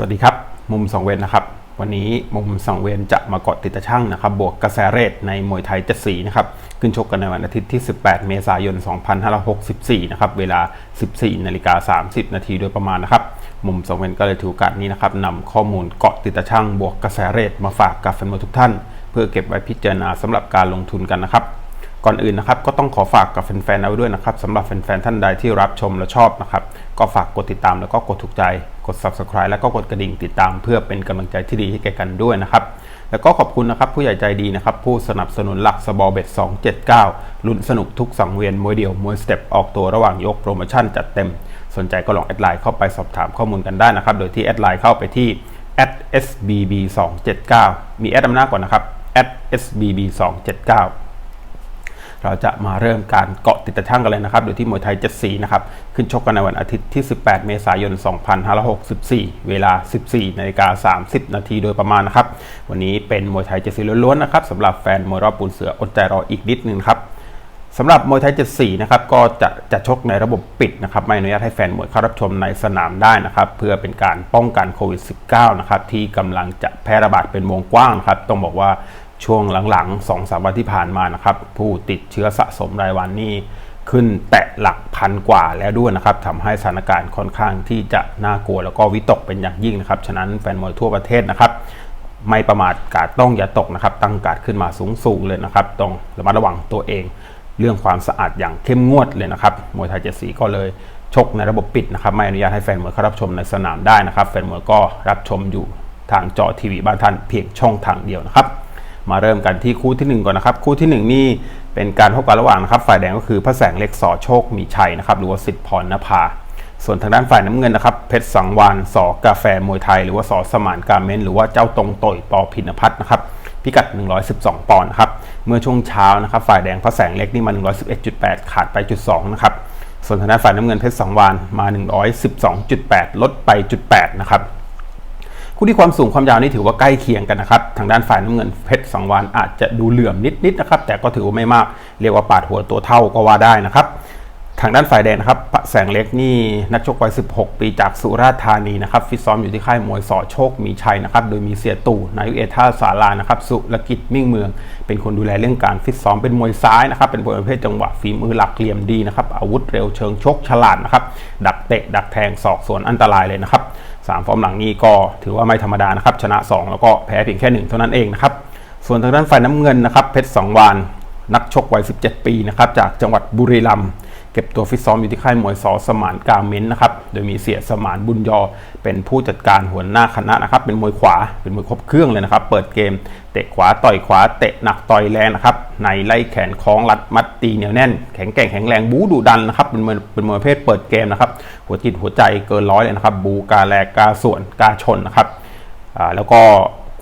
วัสดีครับ มุมสองเวนนะครับ วันนี้มุมสองเวนจะมาเกาะติดตะช่างนะครับ บวกกระแสเรทในมวยไทยเจ็ดสีนะครับ ขึ้นชกกันในวันอาทิตย์ที่ 18 เมษายน 2564 นะครับ เวลา 14 นาฬิกา 30 นาทีโดยประมาณนะครับ มุมสองเวนก็เลยถือโอกาสนี้นะครับนำข้อมูลเกาะติดตะช่างบวกกระแสเรทมาฝากกับแฟนมวยทุกท่าน เพื่อเก็บไว้พิจารณาสำหรับการลงทุนกันนะครับ ก่อนอื่นนะครับก็ต้องขอฝากกับแฟนๆเอาไว้ด้วยนะครับสำหรับแฟนๆท่านใดที่รับชมและชอบนะครับก็ฝากกดติดตามแล้วก็กดถูกใจกด subscribe แล้วก็กดกระดิ่งติดตาม เพื่อเป็นกำลังใจที่ดีให้แก่กันด้วยนะครับแล้วก็ขอบคุณนะครับผู้ใหญ่ใจดีนะครับผู้สนับสนุนหลักสบอเบ็ด279 ลุ้นสนุกทุกสังเวียนมวยเดี่ยวมวยสเต็ปออกตัวระหว่างยกโปรโมชั่นจัดเต็ม สนใจก็ลองแอดไลน์เข้าไปสอบถามข้อมูลกันได้นะครับโดยที่แอดไลน์เข้าไปที่ @sbb 279 มีแอดอำนาจก่อนนะครับ @sbb 279 เราจะมาเริ่มการเกาะติดตะช่างกันเลยนะครับโดยที่มวยไทยเจ็ดสีนะครับขึ้นชกกันในวันอาทิตย์ที่ 18 เมษายน 2564 เวลา 14นาฬิกา30 นาทีโดยประมาณนะครับ วันนี้เป็นมวยไทยเจ็ดสีล้วนๆนะครับสำหรับแฟนมวยรอบปูนเสืออดใจรออีกนิดนึงครับสำหรับมวยไทย 74 นะครับ ก็จะจะชกในระบบปิดนะครับ ไม่อนุญาตให้แฟนมวยเข้ารับชมในสนามได้นะครับ เพื่อเป็นการป้องกันโควิด -19 นะครับ ที่กำลังจะแพร่ระบาดเป็นวงกว้างครับ ต้องบอกว่า ช่วงหลังๆ2-3สวันที่ผ่านมานะครับ ผู้ติดเชื้อสะสมรายวันนี่ขึ้นแตะหลักพันกว่าแล้วด้วยนะครับทำให้สถานการณ์ค่อนข้างที่จะน่ากลัวแล้วก็วิตกเป็นอย่างยิ่งนะครับ ฉะนั้นแฟนมวยทั่วประเทศนะครับ ไม่ประมาทกาดต้องอย่าตกนะครับ ตั้งกาดขึ้นมาสูงๆเลยนะครับ ต้องระมัดระวังตัวเอง เรื่องความสะอาดอย่างเข้มงวดเลยนะครับ มวยไทยเจ็ดสีก็เลยชกในระบบปิดนะครับ ไม่อนุญาตให้แฟนมวยเข้ารับชมในสนามได้นะครับ แฟนมวยก็รับชมอยู่ทางจอทีวีบ้านท่านเพียงช่องทางเดียวนะครับ มาเริ่มกันที่คู่ที่ 1 ก่อนนะครับ คู่ที่ 1 นี่เป็นการพบกันระหว่างนะครับฝ่ายแดงก็คือพระแสงเล็กสอโชคมีชัยนะครับหรือว่าสิทธิพรนภาส่วนทางด้านฝ่ายน้ำเงินนะครับเพชรสังวานสอกาแฟมวยไทย หรือว่าสอสมานการเมนหรือว่าเจ้าตรงต่อยปอพินพัฒนะครับพิกัด 112 ปอนด์ครับเมื่อช่วงเช้านะครับฝ่ายแดงพระแสงเล็กนี่มา 111.8 ขาดไปจุด2นะครับส่วนทางด้านฝ่ายน้ำเงินเพชรสังวานมา 112.8 ลดไปจุด8นะครับ คู่ที่ความสูงความยาวนี่ถือว่าใกล้เคียงกันนะครับ ทางด้านฝ่ายน้ำเงินเพชรสังวานอาจจะดูเหลื่อมนิดๆนะครับ แต่ก็ถือว่าไม่มาก เรียกว่าปาดหัวตัวเท่าก็ว่าได้นะครับ ทางด้านฝ่ายแดงนะครับปะแสงเล็กนี่นักชกวัย 16 ปีจากสุราษฎร์ธานีนะครับฟิตซ้อมอยู่ที่ค่ายมวยสอโชคมีชัยนะครับ โดยมีเสียตู่นายเอท่าสารานะครับ สุรกิจมิ่งเมือง เป็นคนดูแลเรื่องการฟิตซ้อมเป็นมวยซ้ายนะครับ เป็นมวยประเภทจังหวะฝีมือหลักเหลี่ยมดีนะครับ อาวุธเร็วเชิงชกฉลาดนะครับ ดักเตะดักแทงศอกสวนอันตรายเลยนะครับ สามฟอร์มหลังนี้ก็ถือว่าไม่ธรรมดานะครับ ชนะ 2 แล้วก็แพ้เพียงแค่หนึ่งเท่านั้นเองนะครับ ส่วนทางด้านฝ่ายน้ำเงินนะครับ เพชรสองวาน นักชกวัย 17 ปีนะครับ จากจังหวัดบุรีรัมย์ เก็บตัวฟิตซ้อมอยู่ที่ค่ายมวยสอสมานกาเมนนะครับ โดยมีเสียสมานบุญยอ เป็นผู้จัดการหัวหน้าคณะนะครับ เป็นมวยขวา เป็นมวยครบเครื่องเลยนะครับ เปิดเกม เตะขวาต่อยขวา เตะหนักต่อยแรงนะครับ ในไล่แขนคล้องรัดมัดตีเหนียวแน่น แข็งแกร่งแข็งแรงบูดุดันนะครับ เป็นมวยเป็นมวยประเภทเปิดเกมนะครับ หัวจิตหัวใจเกินร้อยเลยนะครับ บูกาแลกาส่วนกาชนนะครับอ่าแล้วก็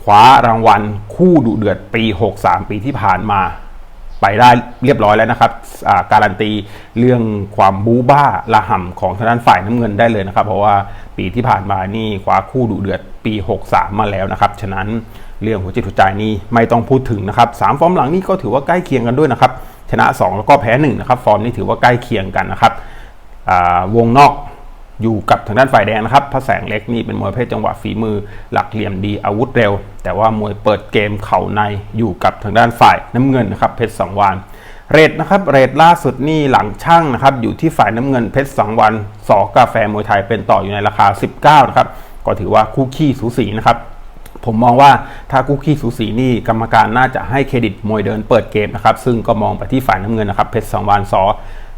คว้ารางวัลคู่ดุเดือดปี 63 ปีที่ผ่านมา ไปได้เรียบร้อยแล้วนะครับการันตีเรื่องความบูบ้าระห่ำของทางด้านฝ่ายน้ำเงินได้เลยนะครับ เพราะว่าปีที่ผ่านมานี่คว้าคู่ดุเดือดปี 63 มาแล้วนะครับ ฉะนั้นเรื่องหัวจิตหัวใจนี่ไม่ต้องพูดถึงนะครับสามฟอร์มหลังนี่ก็ถือว่าใกล้เคียงกันด้วยนะครับชนะ 2 แล้วก็แพ้1นะครับฟอร์มนี่ถือว่าใกล้เคียงกันนะครับวงนอก อยู่กับทางด้านฝ่ายแดงนะครับพระแสงเล็กนี่เป็นมวยประเพศจังหวะฝีมือ หลักเหลี่ยมดีอาวุธเร็ว แต่ว่ามวยเปิดเกมเข่าในอยู่กับทางด้านฝ่ายน้ำเงินนะครับเพชรสังวานเรทนะครับเรทล่าสุดนี่หลังช่างนะครับอยู่ที่ฝ่ายน้ำเงินเพชรสังวานสอกาแฟมวยไทยเป็นต่ออยู่ในราคา 19นะครับก็ถือว่าคู่ขี้สูสีนะครับผมมองว่าถ้าคู่ขี้สูสีนี่กรรมการน่าจะให้เครดิตมวยเดินเปิดเกมนะครับซึ่งก็มองไปที่ฝ่ายน้ำเงินนะครับเพชรสังวานสอ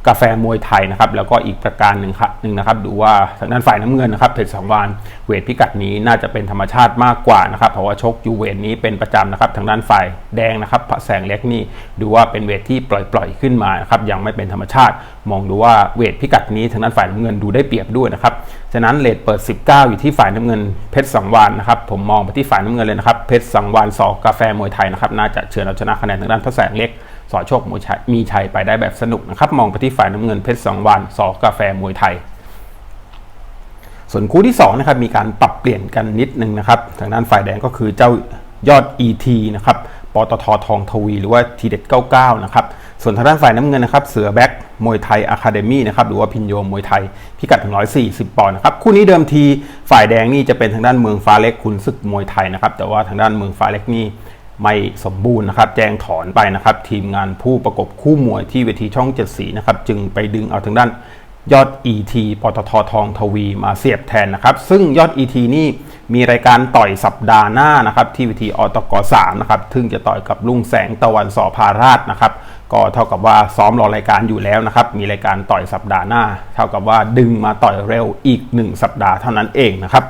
กาแฟมวยไทยนะครับแล้วก็อีกประการหนึ่งครับหนึ่งนะครับดูว่าทางด้านฝ่ายน้ำเงินนะครับเพชรสังวานเวทพิกัดนี้น่าจะเป็นธรรมชาติมากกว่านะครับเพราะว่าชกยูเวทนี้เป็นประจำนะครับทางด้านฝ่ายแดงนะครับพระแสงเล็กนี่ดูว่าเป็นเวทที่ปล่อยๆขึ้นมานะครับยังไม่เป็นธรรมชาติ มองดูว่าเวทพิกัดนี้ทางด้านฝ่ายน้ำเงินดูได้เปรียบด้วยนะครับฉะนั้นเลทเปิด 19 อยู่ที่ฝ่ายน้ำเงินเพชรสังวานนะครับผมมองไปที่ฝ่ายน้ำเงินเลยนะครับเพชรสังวานสอกาแฟมวยไทยนะครับน่าจะเฉือนเอาชนะคะแนนทางด้านพระแสงเล็ก สอโชคมวยชัยมีชัยไปได้แบบสนุกนะครับ มองไปที่ฝ่ายน้ำเงินเพชรสองวันสอกาแฟมวยไทย ส่วนคู่ที่2นะครับมีการปรับเปลี่ยนกันนิดนึงนะครับทางด้านฝ่ายแดงก็คือเจ้ายอด ET นะครับปตททองทวี หรือว่าทีเด็ด99 นะครับ ส่วนทางด้านฝ่ายน้ำเงินนะครับ เสือแบ็กมวยไทยอะคาเดมี่นะครับ หรือว่าพินโยมวยไทย พิกัดถึง140 ปอนด์นะครับ คู่นี้เดิมทีฝ่ายแดงนี่จะเป็นทางด้านเมืองฟ้าเล็กคุณศึกมวยไทยนะครับ แต่ว่าทางด้านเมืองฟ้าเล็กนี่ ไม่สมบูรณ์นะครับ แจ้งถอนไปนะครับ ทีมงานผู้ประกบคู่มวยที่เวทีช่องเจ็ดสีนะครับ จึงไปดึงเอาทางด้านยอด ET ปตททองทวีมาเสียบแทนนะครับ ซึ่งยอด ET นี่มีรายการต่อยสัปดาห์หน้านะครับ ที่เวทีอตก3นะครับซึ่งจะต่อยกับลุงแสงตะวันสอพาราชนะครับ ก็เท่ากับว่าซ้อมรอรายการอยู่แล้วนะครับ มีรายการต่อยสัปดาห์หน้า เท่ากับว่าดึงมาต่อยเร็วอีก 1 สัปดาห์เท่านั้นเองนะครับ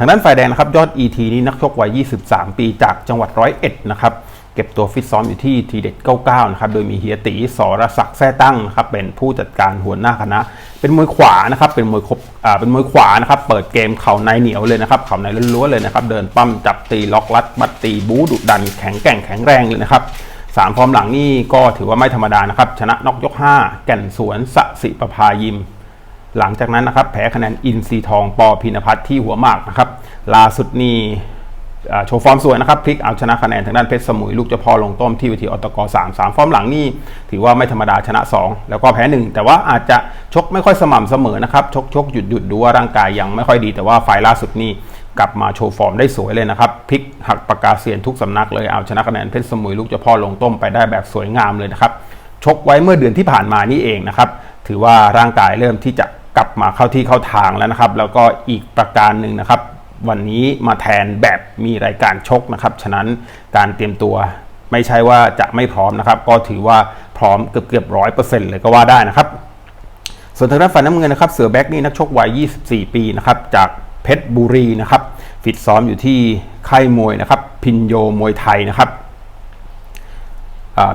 ทางด้านฝ่ายแดงนะครับยอด ET นี้นักชกวัย 23 ปีจากจังหวัดร้อยเอ็ดนะครับเก็บตัวฟิตซ้อมอยู่ที่ทีเด็ด99 นะครับ โดยมีเฮียตีสรศักดิ์แท้ตั้งนะครับ เป็นผู้จัดการหัวหน้าคณะ เป็นมวยขวานะครับ เป็นมวยครบอ่าเป็นมวยขวานะครับ เปิดเกมเข่าในเหนียวเลยนะครับ เข่าในล้วนๆเลยนะครับ เดินปั้มจับตีล็อกลัด บัดตีบู๊ดุดัน แข็งแกร่งแข็งแรงเลยนะครับสามฟอร์มหลังนี่ก็ถือว่าไม่ธรรมดานะครับ ชนะน็อกยก 5 แก่นสวนสสิประภายิม หลังจากนั้นนะครับแพ้คะแนนอินซีทองปอพินพัฒน์ที่หัวหมากนะครับล่าสุดนี่อ่าโชว์ฟอร์มสวยนะครับพลิกเอาชนะคะแนนทางด้านเพชรสมุยลูกเจ้าพ่อลงต้มที่เวทีอตก3 3 ฟอร์มหลังนี่ถือว่าไม่ธรรมดาชนะ 2 แล้วก็แพ้ 1 แต่ว่าอาจจะชกไม่ค่อยสม่ำเสมอนะครับชกชกหยุดหยุดดูว่าร่างกายยังไม่ค่อยดีแต่ว่าไฟล่าสุดนี่กลับมาโชว์ฟอร์มได้สวยเลยนะครับพลิกหักปากกาเซียนทุกสำนักเลยเอาชนะคะแนนเพชรสมุยลูกเจ้าพ่อลงต้มไปได้แบบสวยงามเลยนะครับชกไว้เมื่อเดือนที่ผ่านมานี่เองนะครับถือว่าร่างกายเริ่มที่จะ กลับมาเข้าที่เข้าทางแล้วนะครับ แล้วก็อีกประการหนึ่งนะครับ วันนี้มาแทนแบบมีรายการชกนะครับ ฉะนั้นการเตรียมตัวไม่ใช่ว่าจะไม่พร้อมนะครับ ก็ถือว่าพร้อมเกือบเกือบร้อยเปอร์เซ็นต์เลยก็ว่าได้นะครับ ส่วนทางด้านฝ่ายน้ำเงินนะครับ เสือแบ็กนี่นักชกวัย 24 ปีนะครับ จากเพชรบุรีนะครับ ฟิตซ้อมอยู่ที่ค่ายมวยนะครับ พินโยมวยไทยนะครับ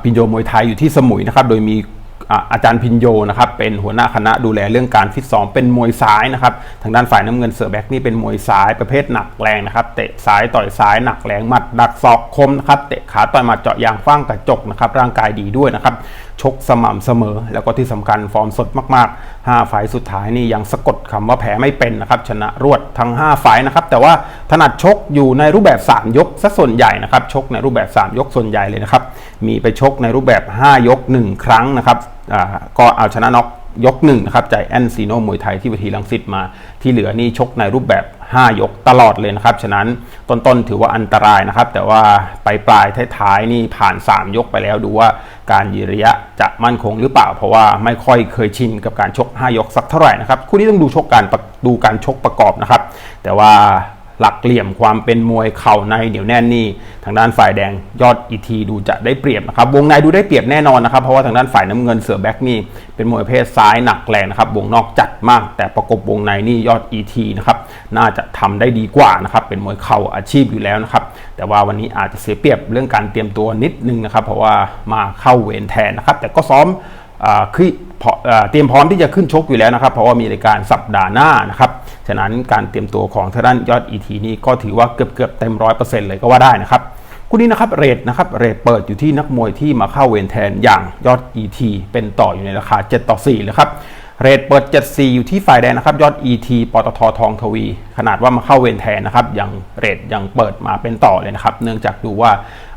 พินโยมวยไทยอยู่ที่สมุยนะครับ โดยมี อาจารย์พินโยนะครับเป็นหัวหน้าคณะดูแลเรื่องการฟิตซ้อมเป็นมวยซ้ายนะครับทางด้านฝ่ายน้ำเงินเสือแบ็กนี่เป็นมวยซ้ายประเภทหนักแรงนะครับเตะซ้ายต่อยซ้ายหนักแรงหมัดดักศอกคมนะครับเตะขาต่อยหมัดเจาะยางฟ้างกระจกนะครับร่างกายดีด้วยนะครับชกสม่ำเสมอ แล้วก็ที่สำคัญฟอร์มสดมากๆ5ไฟล์สุดท้ายนี่ยังสะกดคำว่าแพ้ไม่เป็นนะครับ ชนะรวดทั้ง5ไฟล์นะครับ แต่ว่าถนัดชกอยู่ในรูปแบบ 3 ยกซะส่วนใหญ่นะครับ ชกในรูปแบบ 3 ยกส่วนใหญ่เลยนะครับ มีไปชกในรูปแบบ 5 ยก 1 ครั้งนะครับก็เอาชนะน็อกยกหนึ่งนะครับใจแอนซีโนมวยไทยที่เวทีลังสิตมา ที่เหลือนี่ชกในรูปแบบ 5 ยกตลอดเลยนะครับ ฉะนั้นต้นๆถือว่าอันตรายนะครับ แต่ว่าไปปลายท้ายๆนี่ผ่าน 3 ยกไปแล้วดูว่าการยืนระยะจะมั่นคงหรือเปล่า เพราะว่าไม่ค่อยเคยชินกับการชก 5 ยกสักเท่าไหร่นะครับ คู่นี้ต้องดูชกการดูการชกประกอบนะครับ แต่ว่า หลักเหลี่ยมความเป็นมวยเข่าในเหนียวแน่นนี่ทางด้านฝ่ายแดงยอดอีทีดูจะได้เปรียบนะครับวงในดูได้เปรียบแน่นอนนะครับเพราะว่าทางด้านฝ่ายน้ำเงินเสือแบ็กนี่เป็นมวยเพศซ้ายหนักแรงนะครับวงนอกจัดมาก แต่ประกบวงในนี่ยอด ET นะครับน่าจะทำได้ดีกว่านะครับเป็นมวยเข่าอาชีพอยู่แล้วนะครับแต่ว่าวันนี้อาจจะเสียเปรียบเรื่องการเตรียมตัวนิดนึงนะครับเพราะว่ามาเข้าเวรแทนนะครับแต่ก็ซ้อมอคือ เตรียมพร้อมที่จะขึ้นชกอยู่แล้วนะครับ เพราะว่ามีรายการสัปดาห์หน้านะครับ ฉะนั้นการเตรียมตัวของทางด้านยอด ET นี่ก็ถือว่าเกือบเกือบเต็มร้อยเปอร์เซ็นต์เลยก็ว่าได้นะครับคู่นี้นะครับเรทนะครับเรทเปิดอยู่ที่นักมวยที่มาเข้าเวรแทนอย่างยอด ET เป็นต่ออยู่ในราคา 7 ต่อ4เลยครับเรทเปิด 74 อยู่ที่ฝ่ายแดงนะครับ ยอด ET ปตททองทวี ขนาดว่ามาเข้าเวรแทนนะครับ ยังเรทยังเปิดมาเป็นต่อเลยนะครับ เนื่องจากดูว่า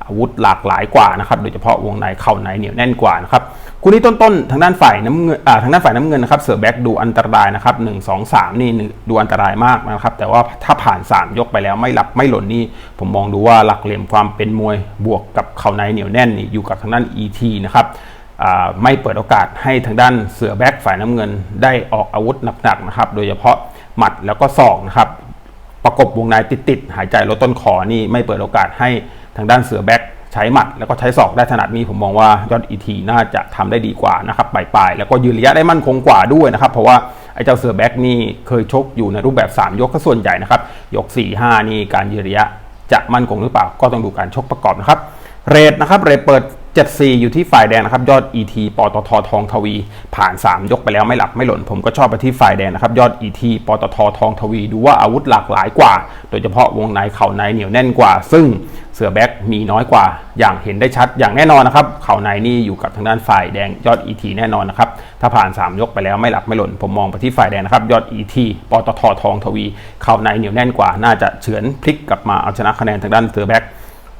อาวุธหลากหลายกว่านะครับโดยเฉพาะวงในเข่าในเหนียวแน่นกว่านะครับคู่นี้ต้นๆทางด้านฝ่ายน้ำเงินอ่าทางด้านฝ่ายน้ำเงินนะครับเสือแบ็กดูอันตรายนะครับ1 2 3นี่ดูอันตรายมากนะครับ แต่ว่าถ้าผ่าน 3 ยกไปแล้วไม่หลับไม่หล่นนี่ผมมองดูว่าหลักเหลี่ยมความเป็นมวยบวกกับเข่าในเหนียวแน่นนี่อยู่กับทางด้าน ET นะครับไม่เปิดโอกาสให้ทางด้านเสือแบ็กฝ่ายน้ำเงิน ได้ออกอาวุธหนักๆนะครับ โดยเฉพาะหมัดแล้วก็ศอกนะครับ ประกบวงในติดๆหายใจลดต้นคอนี่ไม่เปิดโอกาสให้ ทางด้านเสือแบ็กใช้หมัดแล้วก็ใช้ศอกได้ถนัดนี้ผมมองว่ายอดอีทีน่าจะทำได้ดีกว่านะครับปลายๆแล้วก็ยืนระยะได้มั่นคงกว่าด้วยนะครับ เพราะว่าไอ้เจ้าเสือแบ็กนี่เคยชกอยู่ในรูปแบบ 3 ยกก็ส่วนใหญ่นะครับ ยก 4 5 นี่การยืนระยะจะมั่นคงหรือเปล่าก็ต้องดูการชกประกอบนะครับ เรทนะครับ เรทเปิด 74 อยู่ที่ฝ่ายแดงนะครับยอด ET ปตททองทวี ผ่าน 3 ยกไปแล้วไม่หลับไม่หล่น ผมก็ชอบไปที่ฝ่ายแดงนะครับยอด ET ปตททองทวี ดูว่าอาวุธหลากหลายกว่า โดยเฉพาะวงในเข่าในเหนียวแน่นกว่า ซึ่งเสือแบ็กมีน้อยกว่า อย่างเห็นได้ชัดอย่างแน่นอนนะครับเข่าในนี่อยู่กับทางด้านฝ่ายแดงยอด ET แน่นอนนะครับถ้าผ่าน 3 ยกไปแล้วไม่หลับไม่หล่น ผมมองไปที่ฝ่ายแดงนะครับยอด ET ปตททองทวี เข่าในเหนียวแน่นกว่า น่าจะเฉือนพลิกกลับมาเอาชนะคะแนนทางด้านเสือแบ็ก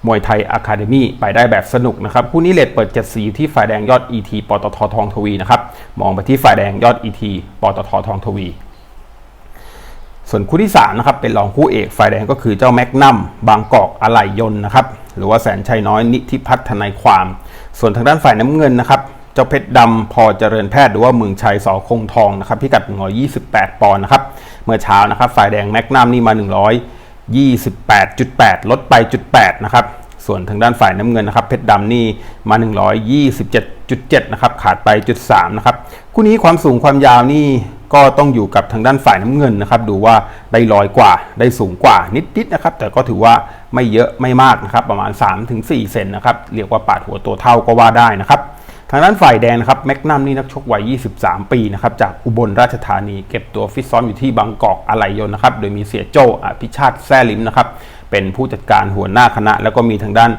มวยไทยอะคาเดมี่ไปได้แบบสนุกนะครับ คู่นี้เลทเปิด 7 สีที่ฝ่ายแดงยอด ET ปตททองทวีนะครับ มองไปที่ฝ่ายแดงยอด ET ปตททองทวี ส่วนคู่ที่3นะครับเป็นรองคู่เอกฝ่ายแดงก็คือเจ้าแมกนัมบางกอกอะไหล่ยนต์นะครับ หรือว่าแสนชัยน้อยนิธิพัฒนายความ ส่วนทางด้านฝ่ายน้ำเงินนะครับเจ้าเพชรดำพอเจริญแพทย์หรือว่าเมืองชัยสอคงทองนะครับพิกัด128 ปอนด์นะครับเมื่อเช้านะครับฝ่ายแดงแมกนัมนี่มา 100 28.8 ลดไปจุด8นะครับ ส่วนทางด้านฝ่ายน้ำเงินนะครับ เพชรดำนี่มา 127.7 นะครับ ขาดไปจุด3นะครับ คู่นี้ความสูงความยาวนี่ก็ต้องอยู่กับทางด้านฝ่ายน้ำเงินนะครับ ดูว่าได้ลอยกว่าได้สูงกว่านิดๆนะครับ แต่ก็ถือว่าไม่เยอะไม่มากนะครับ ประมาณ 3-4 เซนนะครับ เรียกว่าปาดหัวตัวเท่าก็ว่าได้นะครับ ทางด้านฝ่ายแดงนะครับแมกนัมนี่นักชกวัย 23 ปีนะครับจากอุบลราชธานีเก็บตัวฟิตซ้อมอยู่ที่บางกอกอะไหลยนนะครับโดยมีเสียโจอภิชาติแซ่ลิมนะครับเป็นผู้จัดการหัวหน้าคณะ แล้วก็มีทางด้าน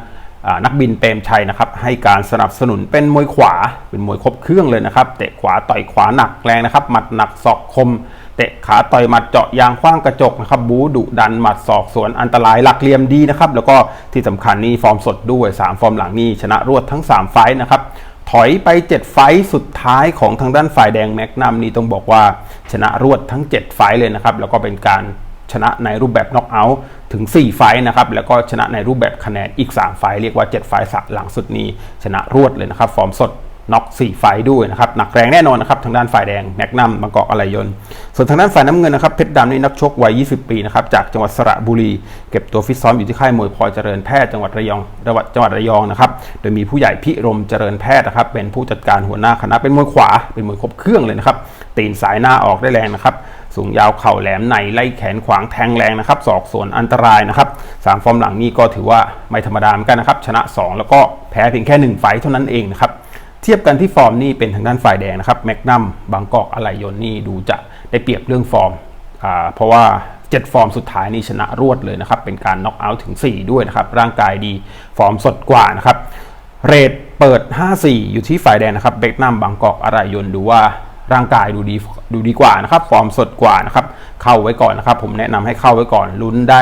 นักบินเปรมชัยนะครับให้การสนับสนุนเป็นมวยขวา เป็นมวยครบเครื่องเลยนะครับเตะขวาต่อยขวาหนักแรงนะครับหมัดหนักศอกคม เตะขาต่อยหมัดเจาะยางคว้างกระจกนะครับบูดุดันหมัดศอกสวนอันตรายหลักเหลี่ยมดีนะครับแล้วก็ที่สำคัญนี่ฟอร์มสดด้วย 3 ฟอร์มหลังนี่ชนะรวดทั้ง 3 ไฟ์นะครับ ถอยไป 7 ไฟสุดท้ายของทางด้านฝ่ายแดงแมกนัมนี่ต้องบอกว่าชนะรวดทั้ง 7 ไฟเลยนะครับ แล้วก็เป็นการชนะในรูปแบบน็อกเอาท์ถึง 4 ไฟนะครับ แล้วก็ชนะในรูปแบบคะแนนอีก 3 ไฟเรียกว่า 7 ไฟสะหลังสุดนี้ชนะรวดเลยนะครับ ฟอร์มสด น็อก4ไฟด้วยนะครับหนักแรงแน่นอนนะครับทางด้านฝ่ายแดงแมกนัมบางกอกอะไหลยนส่วนทางด้านฝ่ายน้ำเงินนะครับเพชรดำนี่นักชกวัย 20 ปีนะครับจากจังหวัดสระบุรี เก็บตัวฟิตซ้อมอยู่ที่ค่ายมวยพอเจริญแพทย์จังหวัดระยองจังหวัดจังหวัดระยองนะครับโดยมีผู้ใหญ่พิรมเจริญแพทย์นะครับเป็นผู้จัดการหัวหน้าคณะเป็นมวยขวาเป็นมวยครบเครื่องเลยนะครับตีนสายหน้าออกได้แรงนะครับสูงยาวเข่าแหลมในไล่แขนขวางแทงแรงนะครับศอกส่วนอันตรายนะครับสามฟอร์มหลังนี้ก็ถือว่าไม่ธรรมดาเหมือนกันนะครับชนะ 2 แล้วก็แพ้เพียงแค่ 1 ไฟเท่านั้นเองนะครับ ทียบกันที่ฟอร์มนี่เป็นทางด้านฝ่ายแดงนะครับแมกนัมบางกอกอะไหลยนนี่ดูจะได้เปรียบเรื่องฟอร์มเพราะว่า 7 ฟอร์มสุดท้ายนี่ชนะรวดเลยนะครับ เป็นการน็อกเอาท์ถึง 4 ด้วยนะครับ ร่างกายดีฟอร์มสดกว่านะครับ เรทเปิด 5-4 อยู่ที่ฝ่ายแดงนะครับเบกนัมบางกอกอะไหลยนดูว่าร่างกายดูดีดูดีกว่านะครับ ฟอร์มสดกว่านะครับ เข้าไว้ก่อนนะครับ ผมแนะนำให้เข้าไว้ก่อนลุ้นได้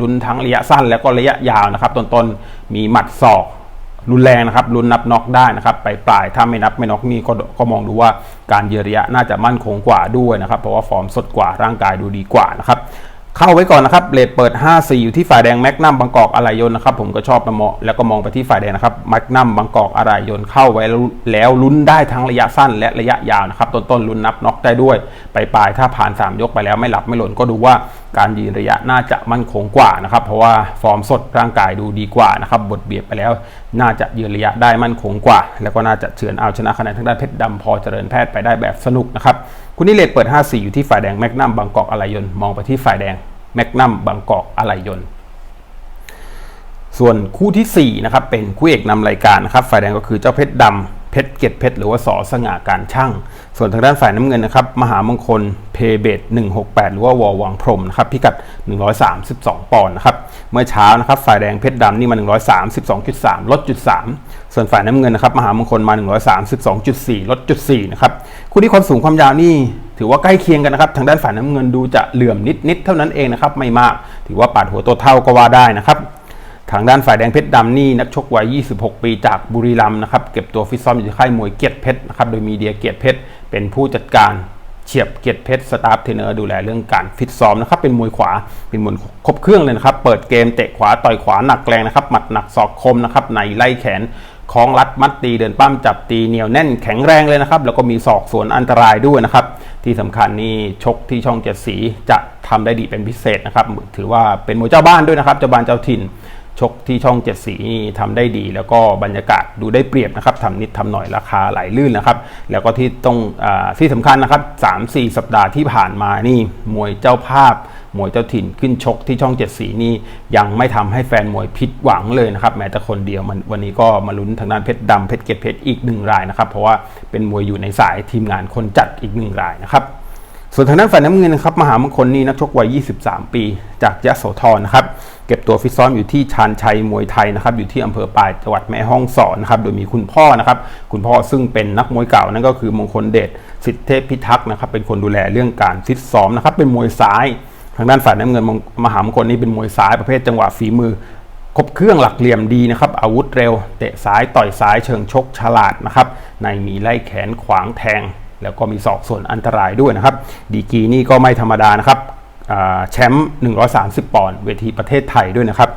ลุ้นทั้งระยะสั้นแล้วก็ระยะยาวนะครับต้นๆมีหมัดศอก รุนแรงนะครับลุ้นนับน็อกได้นะครับไปปลายถ้าไม่นับไม่น็อกนี่ก็ก็มองดูว่าการเยือระยะน่าจะมั่นคงกว่าด้วยนะครับ เพราะว่าฟอร์มสดกว่าร่างกายดูดีกว่านะครับเข้าไว้ก่อนนะครับเลทเปิด 5-4 อยู่ที่ฝ่ายแดงแมกนัมบางกอกอะไหลยนนะครับผมก็ชอบมาเหมาะแล้วก็มองไปที่ฝ่ายแดงนะครับแมกนัมบางกอกอะไหลยนเข้าไว้แล้วลุ้นได้ทั้งระยะสั้นและระยะยาวนะครับต้นๆลุ้นนับน็อกได้ด้วย ไปปลายถ้าผ่าน 3 ยกไปแล้วไม่หลับไม่หล่นก็ดูว่า การยืนระยะน่าจะมั่นคงกว่านะครับเพราะว่าฟอร์มสดร่างกายดูดีกว่านะครับบทเบียดไปแล้ว น่าจะยืนระยะได้มั่นคงกว่า แล้วก็น่าจะเฉือนเอาชนะคะแนนทางด้านเพชรดำพอเจริญแพทย์ไปได้แบบสนุกนะครับคุณนิเลศเปิด 5-4 อยู่ที่ฝ่ายแดงแมกนัมบางกอกอะไหลยนมองไปที่ฝ่ายแดงแมกนัมบางกอกอะไหลยนส่วนคู่ที่4นะครับเป็นคู่เอกนำรายการนะครับฝ่ายแดงก็คือเจ้าเพชรดำ เพชรเกตเพชรหรือว่าสอสง่าการช่าง ส่วนทางด้านฝ่ายน้ำเงินนะครับ มหามงคลเพเบต168 หรือว่าวอวังพรมนะครับพิกัด 132 ปอนด์นะครับเมื่อเช้านะครับฝ่ายแดงเพชรดำนี่มา 132.3 ลดจุด3ส่วนฝ่ายน้ำเงินนะครับมหามงคลมา 132.4 ลดจุด4นะครับคู่ที่ความสูงความยาวนี่ถือว่าใกล้เคียงกันนะครับ ทางด้านฝ่ายน้ำเงินดูจะเหลื่อมนิดๆเท่านั้นเองนะครับไม่มาก ถือว่าปาดหัวตัวเท่าก็ว่าได้นะครับ ทางด้านฝ่ายแดงเพชรดำนี่นักชกวัย 26 ปีจากบุรีรัมย์นะครับเก็บตัวฟิตซ้อมอยู่ที่ค่ายมวยเกียรติเพชรนะครับโดยมีเดียเกียรติเพชรเป็นผู้จัดการเฉียบเกียรติเพชรสตาฟเทรนเนอร์ดูแลเรื่องการฟิตซ้อมนะครับเป็นมวยขวาเป็นมวยครบเครื่องเลยนะครับ เปิดเกมเตะขวาต่อยขวาหนักแรงนะครับหมัดหนักศอกคมนะครับในไล่แขนคล้องรัดมัดตีเดินปั้มจับตีเหนียวแน่นแข็งแรงเลยนะครับ แล้วก็มีศอกสวนอันตรายด้วยนะครับ ที่สำคัญนี่ชกที่ช่องเจ็ดสีจะทำได้ดีเป็นพิเศษนะครับ ถือว่าเป็นมวยเจ้าบ้านด้วยนะครับเจ้าบ้านเจ้าถิ่น ชกที่ช่องเจ็ดสีนี่ทำได้ดี แล้วก็บรรยากาศดูได้เปรียบนะครับทำนิดทำหน่อยราคาไหลลื่นนะครับ แล้วก็ที่ต้องอที่สำคัญนะครับสามสี่สัปดาห์ที่ผ่านมานี่มวยเจ้าภาพมวยเจ้าถิ่นขึ้นชกที่ช่องเจ็ดสีนี่ยังไม่ทำให้แฟนมวยผิดหวังเลยนะครับแม้แต่คนเดียวมันวันนี้ก็มาลุ้นทางด้านเพชรดำเพชรเกตเพชรอีกหนึ่งรายนะครับเพราะว่าเป็นมวยอยู่ในสายทีมงานคนจัดอีกหนึ่งรายนะครับ ส่วนทางด้านฝ่ายน้ำเงินนะครับมหามงคลนี่นักชกวัย 23 ปี จากยะโสธรนะครับเก็บตัวฟิตซ้อมอยู่ที่ชานชัยมวยไทยนะครับอยู่ที่อำเภอปลายจังหวัดแม่ฮ่องสอนนะครับโดยมีคุณพ่อนะครับคุณพ่อซึ่งเป็นนักมวยเก่านั่นก็คือมงคลเดชสิทธิเทพพิทักษ์นะครับเป็นคนดูแลเรื่องการฟิตซ้อมนะครับเป็นมวยซ้าย ทางด้านฝ่ายน้ำเงินมหามงคลนี่เป็นมวยซ้ายประเภทจังหวะฝีมือครบเครื่องหลักเหลี่ยมดีนะครับอาวุธเร็ว เตะซ้ายต่อยซ้ายเชิงชกฉลาดนะครับในมีไล่แขนขวางแทง แล้วก็มีศอกส่วนอันตรายด้วยนะครับ ดีกีนี่ก็ไม่ธรรมดานะครับแชมป์130 ปอนด์เวทีประเทศไทยด้วยนะครับ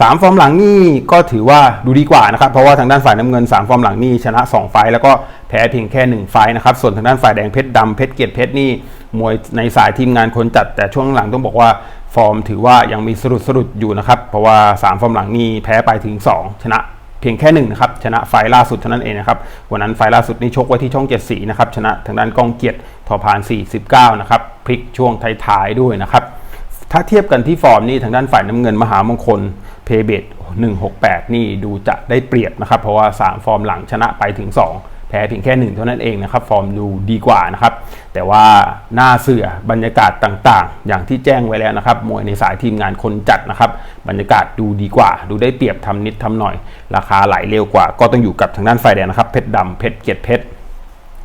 สามฟอร์มหลังนี่ก็ถือว่าดูดีกว่านะครับ เพราะว่าทางด้านฝ่ายน้ำเงิน 3 ฟอร์มหลังนี่ชนะ 2 ไฟล์แล้วก็แพ้เพียงแค่ 1 ไฟล์นะครับ ส่วนทางด้านฝ่ายแดงเพชรดำเพชรเกียรติเพชรนี่มวยในสายทีมงานคนจัด แต่ช่วงหลังต้องบอกว่าฟอร์มถือว่ายังมีสะดุดสะดุดอยู่นะครับ เพราะว่า 3 ฟอร์มหลังนี่แพ้ไปถึง 2 ชนะ เพียงแค่หนึ่งนะครับชนะไฟล์ล่าสุดเท่านั้นเองนะครับวันนั้นไฟล์ล่าสุดนี่ชกไว้ที่ช่องเจ็ดสีนะครับชนะทางด้านกองเกียรติทอพาน 49 นะครับพลิกช่วงท้ายๆด้วยนะครับถ้าเทียบกันที่ฟอร์มนี่ทางด้านฝ่ายน้ำเงินมหามงคลเพเบต168 นี่ดูจะได้เปรียบนะครับเพราะว่า 3 ฟอร์มหลังชนะไปถึง 2 แพ้เพียงแค่หนึ่งเท่านั้นเองนะครับฟอร์มดูดีกว่านะครับแต่ว่าหน้าเสือบรรยากาศต่างๆ อย่างที่แจ้งไว้แล้วนะครับมวยในสายทีมงานคนจัดนะครับบรรยากาศดูดีกว่า ดูได้เปรียบทำนิดทำหน่อย ราคาไหลเร็วกว่า ก็ต้องอยู่กับทางด้านฝ่ายแดงนะครับเพชรดำเพชรเกียรติเพชร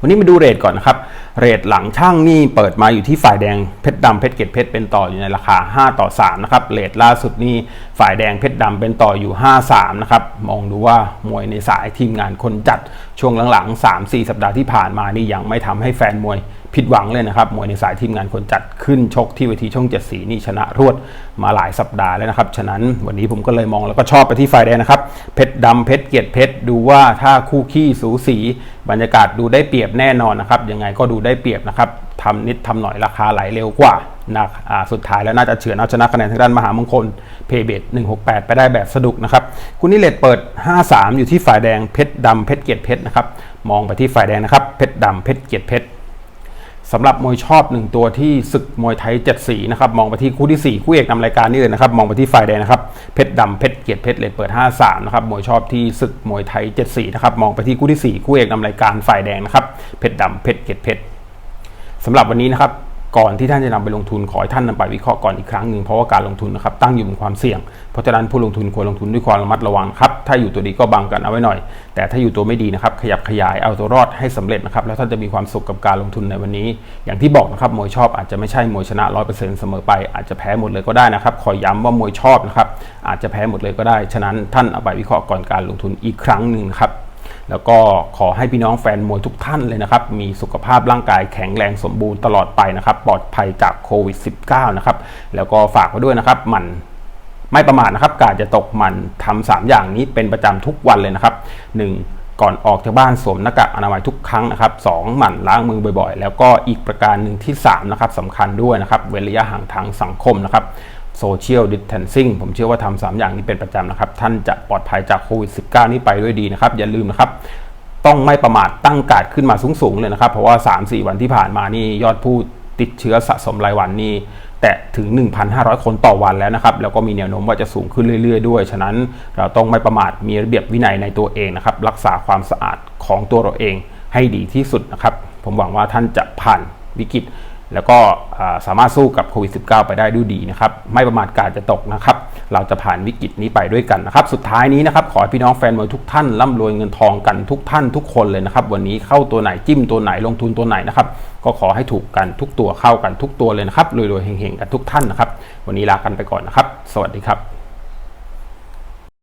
วันนี้มาดูเรทก่อนนะครับ เรทหลังช่างนี่เปิดมาอยู่ที่ฝ่ายแดงเพชรดำเพชรเกตเพชรเป็นต่ออยู่ในราคา 5 ต่อ 3 นะครับ เรทล่าสุดนี่ฝ่ายแดงเพชรดำเป็นต่ออยู่ 5 3 นะครับ มองดูว่ามวยในสายทีมงานคนจัดช่วงหลังๆ 3-4 สัปดาห์ที่ผ่านมานี่ยังไม่ทำให้แฟนมวย ผิดหวังเลยนะครับมวยในสายทีมงานคนจัดขึ้นชกที่เวทีช่องเจ็ดสีนี่ชนะรวดมาหลายสัปดาห์แล้วนะครับ ฉะนั้นวันนี้ผมก็เลยมองแล้วก็ชอบไปที่ฝ่ายแดงนะครับ เพชรดำเพชรเกียรติเพชรดูว่าถ้าคู่ขี้สูสี บรรยากาศดูได้เปรียบแน่นอนนะครับ ยังไงก็ดูได้เปรียบนะครับทำนิดทำหน่อยราคาไหลเร็วกว่านะสุดท้ายแล้วน่าจะเฉือนเอาชนะคะแนนทางด้านมหามงคลเพย์เบด168 ไปได้แบบสะดุกนะครับคุณนิเลตเปิด 53 อยู่ที่ฝ่ายแดงเพชรดำเพชรเกียรติเพชรนะครับมองไปที่ฝ่ายแดงนะครับเพชรดำเพชรเกียรติเพชร สำหรับมวยชอบหนึ่งตัวที่ศึกมวยไทยเจ็ดสีนะครับมองไปที่คู่ที่ 4 คู่เอกนำรายการนี่เลยนะครับมองไปที่ฝ่ายแดงนะครับเพชรดำเพชรเกียรติเพชรเลยเปิด 53นะครับมวยชอบที่ศึกมวยไทยเจ็ดสีนะครับมองไปที่คู่ที่ 4 คู่เอกนำรายการฝ่ายแดงนะครับเพชรดำเพชรเกียรติเพชรสำหรับวันนี้นะครับ ก่อนที่ท่านจะนำไปลงทุนขอให้ท่านนำไปวิเคราะห์ก่อนอีกครั้งหนึ่งเพราะว่าการลงทุนนะครับตั้งอยู่บนความเสี่ยง เพราะฉะนั้นผู้ลงทุนควรลงทุนด้วยความระมัดระวังครับถ้าอยู่ตัวดีก็บังกันเอาไว้หน่อย แต่ถ้าอยู่ตัวไม่ดีนะครับขยับขยายเอาตัวรอดให้สำเร็จนะครับแล้วท่านจะมีความสุขกับการลงทุนในวันนี้ อย่างที่บอกนะครับมวยชอบอาจจะไม่ใช่มวยชนะ100%เปอร์เซ็นต์เสมอไปอาจจะแพ้หมดเลยก็ได้นะครับขอย้ำว่ามวยชอบนะครับอาจจะแพ้หมดเลยก็ได้ ฉะนั้นท่านเอาไปวิเคราะห์ก่อนการลงทุนอีกครั้งหนึ่งครับ แล้วก็ขอให้พี่น้องแฟนมวยทุกท่านเลยนะครับ มีสุขภาพร่างกายแข็งแรงสมบูรณ์ตลอดไปนะครับ ปลอดภัยจากโควิด -19 นะครับ แล้วก็ฝากไว้ด้วยนะครับหมันไม่ประมาทนะครับ การจะตกหมันทำสามอย่างนี้เป็นประจำทุกวันเลยนะครับ 1. ก่อนออกจากบ้านสวมหน้ากากอนามัยทุกครั้งนะครับ 2. หมั่นล้างมือบ่อยๆ แล้วก็อีกประการหนึ่งที่3นะครับสำคัญด้วยนะครับเว้นระยะห่างทางสังคมนะครับ โซเชียลดิสเทนซิ่งผมเชื่อว่าทำสามอย่างนี้เป็นประจำนะครับ ท่านจะปลอดภัยจากโควิด -19 นี้ไปด้วยดีนะครับ อย่าลืมนะครับ ต้องไม่ประมาทตั้งการดขึ้นมาสูงๆเลยนะครับ เพราะว่า 3-4 วันที่ผ่านมานี่ยอดผู้ติดเชื้อสะสมรายวันนี่แตะถึง 1,500 คนต่อวันแล้วนะครับ แล้วก็มีแนวโน้มว่าจะสูงขึ้นเรื่อย ๆ ด้วย ฉะนั้นเราต้องไม่ประมาทมีระเบียบวินัยในตัวเองนะครับ รักษาความสะอาดของตัวเราเองให้ดีที่สุดนะครับ ผมหวังว่าท่านจะผ่านวิกฤต แล้วก็สามารถสู้กับโควิด -19 ไปได้ด้วยดีนะครับ ไม่ประมาทการจะตกนะครับ เราจะผ่านวิกฤตนี้ไปด้วยกันนะครับ สุดท้ายนี้นะครับ ขอให้พี่น้องแฟนมวยทุกท่านร่ำรวยเงินทองกันทุกท่านทุกคนเลยนะครับ วันนี้เข้าตัวไหนจิ้มตัวไหนลงทุนตัวไหนนะครับ ก็ขอให้ถูกกันทุกตัวเข้ากันทุกตัวเลยนะครับรวยๆเฮงๆกันทุกท่านนะครับ วันนี้ลากันไปก่อนนะครับ สวัสดีครับ